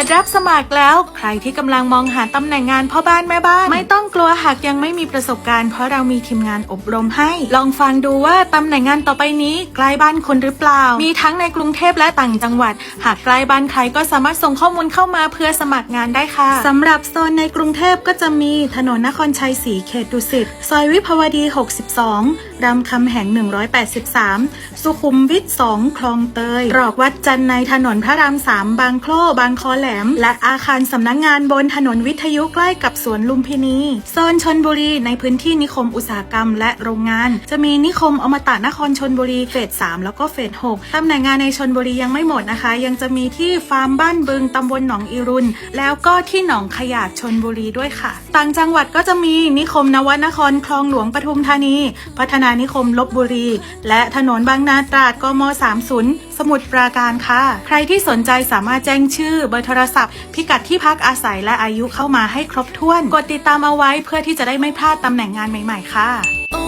ปิดรับสมัครแล้ว ใครที่กำลังมองหาตำแหน่งงานพ่อบ้านแม่บ้าน ไม่ต้องกลัวหากยังไม่มีประสบการณ์เพราะเรามีทีมงานอบรมให้ ลองฟังดูว่าตำแหน่งงานต่อไปนี้ใกล้บ้านคุณหรือเปล่า มีทั้งในกรุงเทพและต่างจังหวัด หากใกล้บ้านใครก็สามารถส่งข้อมูลเข้ามาเพื่อสมัครงานได้ค่ะสำหรับโซนในกรุงเทพก็จะมีถนนนครชัยศรีเขตดุสิตซอยวิภาวดี 62รามคำแหง183 สุขุมวิท 2 คลองเตยตรอกวัดจันทร์ในถนนพระราม 3 บางโคลบางคอแหลม และอาคารสำนักงงานบนถนนวิทยุใกล้กับสวนลุมพินีโซนชนบุรีในพื้นที่นิคมอุตสาหกรรมและโรงงาน จะมีนิคมอมตะนครชนบุรีเฟส 3 แล้วก็เฟส 6 ตำแหน่งงานในชนบุรียังไม่หมดนะคะ ยังจะมีที่ฟาร์มบ้านบึงตำบลหนองอีรุนแล้วก็ที่หนองขยาดชนบุรีด้วยค่ะ ต่างจังหวัดก็จะมีนิคมนวนครคลองหลวงปทุมธานี พัฒนานิคมลบบุรี และถนนบางนาตราดกม 30 สมุทรปราการค่ะ ใครที่สนใจสามารถแจ้งชื่อ เบอร์โทรศัพท์ พิกัดที่พักอาศัยและอายุเข้ามาให้ครบถ้วน กดติดตามเอาไว้เพื่อที่จะได้ไม่พลาดตำแหน่งงานใหม่ ๆ ค่ะ